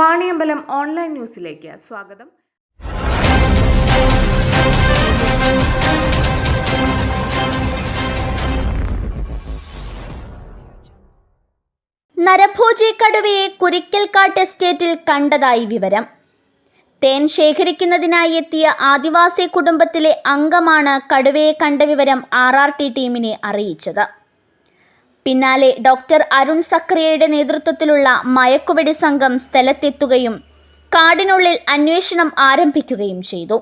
Vaniyambalam online ന്യൂസിലേക്ക് സ്വാഗതം. നരഭോജി കടുവയെ കുരിക്കൽക്കാട്ട് എസ്റ്റേറ്റിൽ കണ്ടതായി വിവരം. തേൻ ശേഖരിക്കുന്നതിനായി എത്തിയ ആദിവാസി കുടുംബത്തിലെ അംഗമാണ് കടുവയെ കണ്ട വിവരം ആർ ആർ ടി ടീമിനെ അറിയിച്ചത്. പിന്നാലെ ഡോക്ടർ അരുൺ സക്രിയയുടെ നേതൃത്വത്തിലുള്ള മയക്കുവെടി സംഘം സ്ഥലത്തെത്തുകയും കാടിനുള്ളിൽ അന്വേഷണം ആരംഭിക്കുകയും ചെയ്തു.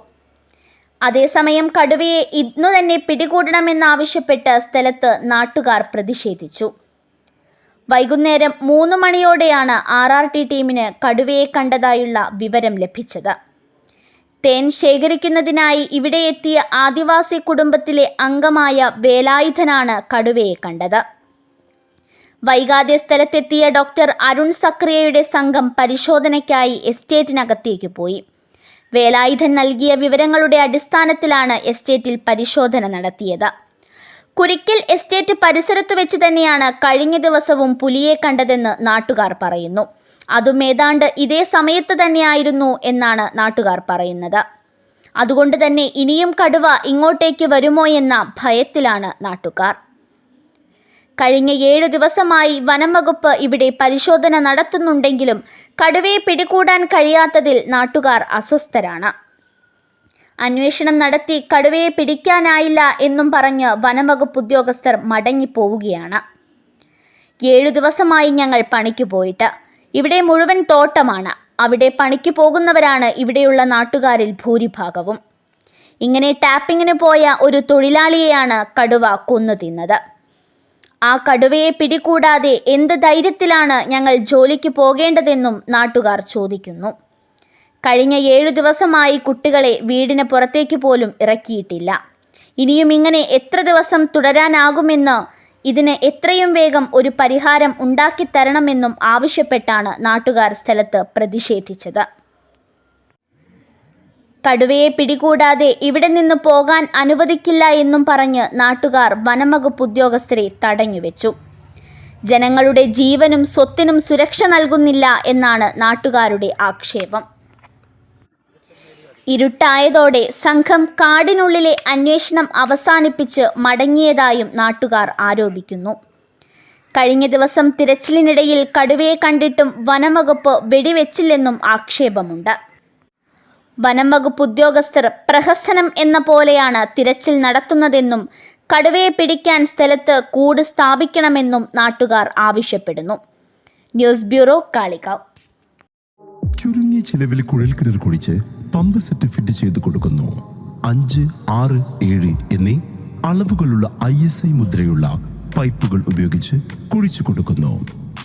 അതേസമയം കടുവയെ ഇന്നു തന്നെ പിടികൂടണമെന്നാവശ്യപ്പെട്ട് സ്ഥലത്ത് നാട്ടുകാർ പ്രതിഷേധിച്ചു. വൈകുന്നേരം മൂന്ന് മണിയോടെയാണ് ആർ ആർ ടി ടീമിന് കടുവയെ കണ്ടതായുള്ള വിവരം ലഭിച്ചത്. തേൻ ശേഖരിക്കുന്നതിനായി ഇവിടെ എത്തിയ ആദിവാസി കുടുംബത്തിലെ അംഗമായ വേലായുധനാണ് കടുവയെ കണ്ടത്. വൈകാതെ സ്ഥലത്തെത്തിയ ഡോക്ടർ അരുൺ സക്രിയയുടെ സംഘം പരിശോധനയ്ക്കായി എസ്റ്റേറ്റിനകത്തേക്ക് പോയി. വേലായുധൻ നൽകിയ വിവരങ്ങളുടെ അടിസ്ഥാനത്തിലാണ് എസ്റ്റേറ്റിൽ പരിശോധന നടത്തിയത്. കുരിക്കൽ എസ്റ്റേറ്റ് പരിസരത്തു വെച്ച് തന്നെയാണ് കഴിഞ്ഞ ദിവസവും പുലിയെ കണ്ടതെന്ന് നാട്ടുകാർ പറയുന്നു. അതും ഏതാണ്ട് ഇതേ സമയത്ത് തന്നെയായിരുന്നു എന്നാണ് നാട്ടുകാർ പറയുന്നത്. അതുകൊണ്ട് തന്നെ ഇനിയും കടുവ ഇങ്ങോട്ടേക്ക് വരുമോ എന്ന ഭയത്തിലാണ് നാട്ടുകാർ. കഴിഞ്ഞ ഏഴു ദിവസമായി വനം വകുപ്പ് ഇവിടെ പരിശോധന നടത്തുന്നുണ്ടെങ്കിലും കടുവയെ പിടികൂടാൻ കഴിയാത്തതിൽ നാട്ടുകാർ അസ്വസ്ഥരാണ്. അന്വേഷണം നടത്തി കടുവയെ പിടിക്കാനായില്ല എന്നും പറഞ്ഞ് വനംവകുപ്പ് ഉദ്യോഗസ്ഥർ മടങ്ങിപ്പോവുകയാണ്. ഏഴു ദിവസമായി ഞങ്ങൾ പണിക്ക് പോയിട്ട്. ഇവിടെ മുഴുവൻ തോട്ടമാണ്. അവിടെ പണിക്ക് പോകുന്നവരാണ് ഇവിടെയുള്ള നാട്ടുകാരിൽ ഭൂരിഭാഗവും. ഇങ്ങനെ ടാപ്പിങ്ങിന് പോയ ഒരു തൊഴിലാളിയെയാണ് കടുവ കൊന്നു തിന്നത്. ആ കടുവയെ പിടികൂടാതെ എന്ത് ധൈര്യത്തിലാണ് ഞങ്ങൾ ജോലിക്ക് പോകേണ്ടതെന്നും നാട്ടുകാർ ചോദിക്കുന്നു. കഴിഞ്ഞ ഏഴു ദിവസമായി കുട്ടികളെ വീടിന് പുറത്തേക്ക് പോലും ഇറക്കിയിട്ടില്ല. ഇനിയും ഇങ്ങനെ എത്ര ദിവസം തുടരാനാകുമെന്ന് ഇതിന് എത്രയും വേഗം ഒരു പരിഹാരം ഉണ്ടാക്കിത്തരണമെന്നും ആവശ്യപ്പെട്ടാണ് നാട്ടുകാർ സ്ഥലത്ത് പ്രതിഷേധിച്ചത്. കടുവയെ പിടികൂടാതെ ഇവിടെ നിന്ന് പോകാൻ അനുവദിക്കില്ല എന്നും പറഞ്ഞ് നാട്ടുകാർ വനംവകുപ്പ് ഉദ്യോഗസ്ഥരെ തടഞ്ഞുവെച്ചു. ജനങ്ങളുടെ ജീവനും സ്വത്തിനും സുരക്ഷ നൽകുന്നില്ല എന്നാണ് നാട്ടുകാരുടെ ആക്ഷേപം. ഇരുട്ടായതോടെ സംഘം കാടിനുള്ളിലെ അന്വേഷണം അവസാനിപ്പിച്ച് മടങ്ങിയതായും നാട്ടുകാർ ആരോപിക്കുന്നു. കഴിഞ്ഞ ദിവസം തിരച്ചിലിനിടയിൽ കടുവയെ കണ്ടിട്ടും വനംവകുപ്പ് വെടിവെച്ചില്ലെന്നും ആക്ഷേപമുണ്ട്. വനം വകുപ്പ് ഉദ്യോഗസ്ഥർ പ്രഹസനം എന്ന പോലെയാണ് തിരച്ചിൽ നടത്തുന്നതെന്നും കടുവയെ പിടിക്കാൻ സ്ഥലത്ത് കൂട് സ്ഥാപിക്കണമെന്നും നാട്ടുകാർ ആവശ്യപ്പെടുന്നു. News bureau Kalikavu. ചുരുങ്ങിയ ചിലവിൽ കുഴൽക്കിണർ കുഴിച്ച് പമ്പ് സെറ്റ് ഫിറ്റ് ചെയ്ത് കൊടുക്കുന്നു. അഞ്ച് ആറ് ഏഴ് എന്നീ അളവുകളുള്ള ഐ എസ് ഐ മുദ്രയുള്ള പൈപ്പുകൾ ഉപയോഗിച്ച് കുഴിച്ചു കൊടുക്കുന്നു.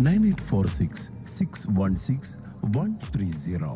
Nine eight four six six one six one three zero